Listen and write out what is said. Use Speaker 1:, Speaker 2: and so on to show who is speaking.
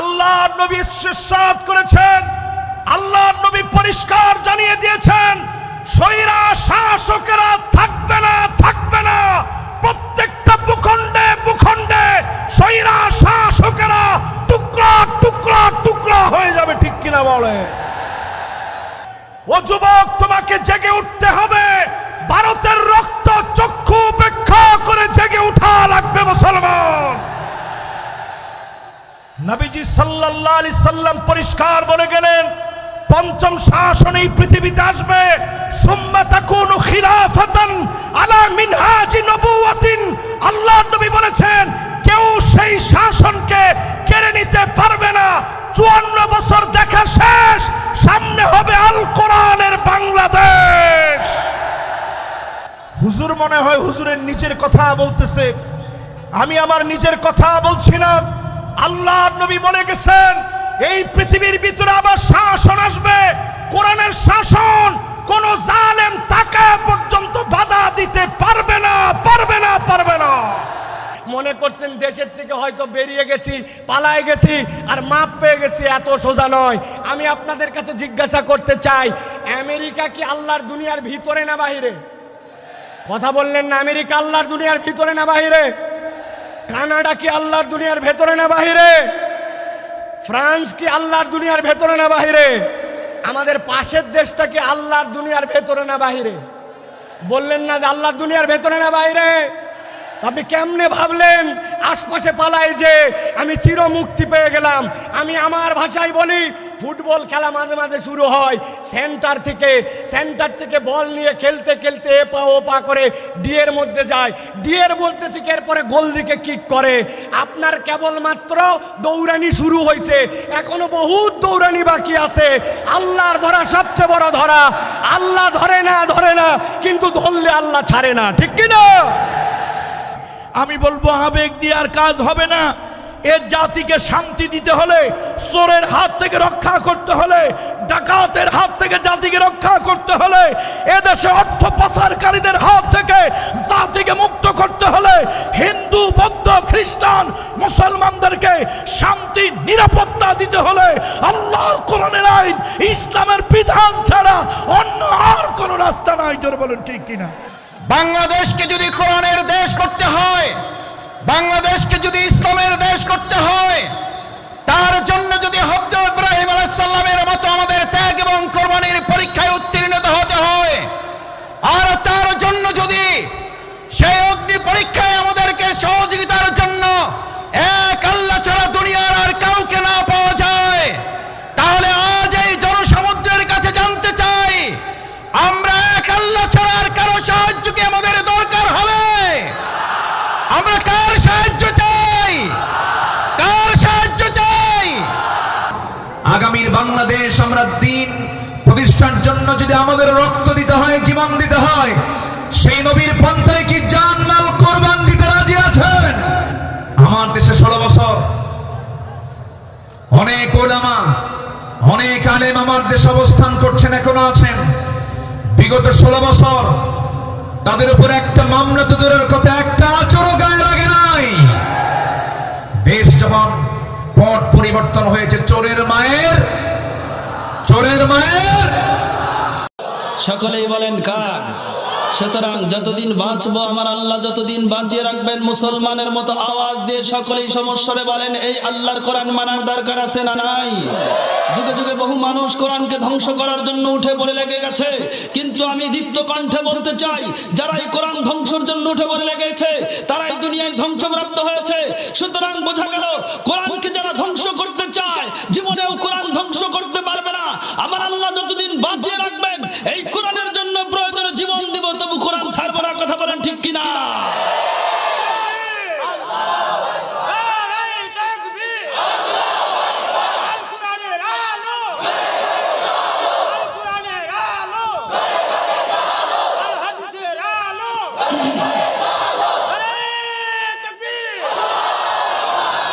Speaker 1: আল্লাহ নবী ইরশাদ করেছেন আল্লাহ নবী পরিষ্কার জানিয়ে দিয়েছেন সৈরা শাসকেরা থাকবে না থাকবে না। প্রত্যেকটা ভূখণ্ডে ভূখণ্ডে সৈরা শাসকেরা টুকরা টুকরা টুকরা হয়ে যাবে, ঠিক কিনা বলে? ও যুবক, তোমাকে জেগে উঠতে হবে। ভারতের রক্ত চক্ষু উপেক্ষা করে জেগে উঠা সাল্লাম পরিষ্কার বলে গেলেন, পঞ্চম শাসন এই পৃথিবীতে আসবে। আলা মিনহাজি আল্লাহ নবী বলেছেন, কেউ সেই শাসনকে কেড়ে নিতে পারবে না। চুয়ান্ন বছর দেখা শেষ, সামনে হবে আল কোরআনের বাংলাদেশ। হুজুর মনে হয় হুজুরের নিজের কথা বলতেছে। আমি আমার নিজের কথা বলছি আল্লাহ নবী বলে গেছেন, এই পৃথিবীর ভিতরে আবার শাসন আসবে। কোরআনের শাসন, কোন জালেম টাকা পর্যন্ত বাধা দিতে পারবে না পারবে না পারবে না।
Speaker 2: মনে করছেন দেশের থেকে হয়তো বেরিয়ে গেছি পালায় গেছি, আর মাপ পেয়ে গেছি, এত সোজা নয়। আমি আপনাদের কাছে জিজ্ঞাসা করতে চাই, আমেরিকা কি আল্লাহর দুনিয়ার ভিতরে না বাহিরে? কথা বললেন না, আমেরিকা আল্লাহর দুনিয়ার ভিতরে না বাহিরে? কানাডা কি আল্লাহর দুনিয়ার ভেতরে না বাহিরে? ফ্রান্স কি আল্লাহর দুনিয়ার ভেতরে না বাহিরে? আমাদের পাশের দেশটা কি আল্লাহর দুনিয়ার ভেতরে না বাহিরে? বললেন না যে আল্লাহর দুনিয়ার ভেতরে না বাইরে আপনি কেমনে ভাবলেন? আশপাশে পালাই যে আমি চির মুক্তি পেয়ে গেলাম। আমি আমার ভাষায় বলি ফুটবল খেলা মাঝে মাঝে শুরু হয়। সেন্টার থেকে সেন্টার থেকে বল নিয়ে খেলতে খেলতে এ পা ও পা করে ডিয়ের মধ্যে যায়। ডিয়ের মধ্যে থেকে এরপরে গোল দিকে কিক করে। আপনার কেবলমাত্র দৌড়ানি শুরু হয়েছে। এখনও বহুত দৌড়ানি বাকি আছে। আল্লাহর ধরা সবচেয়ে বড় ধরা। আল্লাহ ধরে না ধরে না, কিন্তু ধরলে আল্লাহ ছাড়ে না। ঠিক কি না
Speaker 1: আমি বলব, আবেগ দিয়ে আর কাজ হবে না। এর জাতিকে শান্তি দিতে হলে, চোরের হাত থেকে রক্ষা করতে হলে, ডাকাতের হাত থেকে জাতিকে রক্ষা করতে হলে, এদেশে অর্থ পাচারকারীদের হাত থেকে জাতিকে মুক্ত করতে হলে, হিন্দু, বৌদ্ধ, খ্রিস্টান, মুসলমানদেরকে শান্তি, নিরাপত্তা দিতে হলে, আল্লাহর কোরআনের আইন, ইসলামের বিধান ছাড়া অন্য আর কোনো রাস্তা নাই। জোর বলুন, ঠিক কিনা?
Speaker 3: বাংলাদেশকে যদি কোরআনের দেশ করতে হয় বাংলাদেশকে যদি ইসলামের দেশ করতে হয় তার জন্য যদি হব্দ ইব্রাহিম আলাইসাল্লামের মতো আমাদের ত্যাগ এবং কোরবানির পরীক্ষায় উত্তীর্ণ হতে হয় আর তার জন্য যদি সেই অগ্নি পরীক্ষায় আমাদেরকে সহযোগিতার জন্য এক আল্লাহ ছাড়া দুনিয়ার আর কাউকে না পাওয়া যায় তাহলে আজ এই জনসমুদ্রের কাছে জানতে চাই আমরা এক আল্লাহ ছাড়া আর কারও সাহায্য কি আমাদের দরকার হবে আমরা কার সাহায্য চাই কার সাহায্য চাই আগামীর বাংলাদেশ আমরা দিন প্রতিষ্ঠার জন্য যদি আমাদের রক্ত দিতে হয়, জীবন দিতে হয়, সেই নবীর পন্থায় কি জান মাল কোরবান দিতে রাজি আছেন? আমার দেশে ষোলো বছর। অনেক ওলামা, অনেক আলেম আমার দেশে অবস্থান করছেন, এখনও আছেন। বিগত ষোলো বছর তাদের উপর একটা মামলা তো দূরের কথা, একটা আচরও গায়ে লাগে নাই দেশ যখন পট পরিবর্তন হয়েছে। চোরের মায়ের চোরের মায়ের।
Speaker 4: সকলেই বলেন কার? সুতরাং যতদিন বাঁচবো, আমার আল্লাহ যতদিন বাঁচিয়ে রাখবেন, মুসলমানের মতো আওয়াজ দিয়ে সকলেই সমস্যারে বলেন, এই আল্লাহর কোরআন মানার দরকার আছে না নাই? যুগে যুগে বহু মানুষ কোরআনকে ধ্বংস করার জন্য উঠে পড়ে লেগে গেছে। কিন্তু আমি দীপ্ত কণ্ঠে বলতে চাই, যারা এই কোরআন ধ্বংসের জন্য উঠে পড়ে লেগেছে, তারাই দুনিয়ায় ধ্বংসপ্রাপ্ত হয়েছে। সুতরাং বোঝা গেল, কোরআনকে যারা ধ্বংস করতে চায় জীবনেও কোরআন ধ্বংস করতে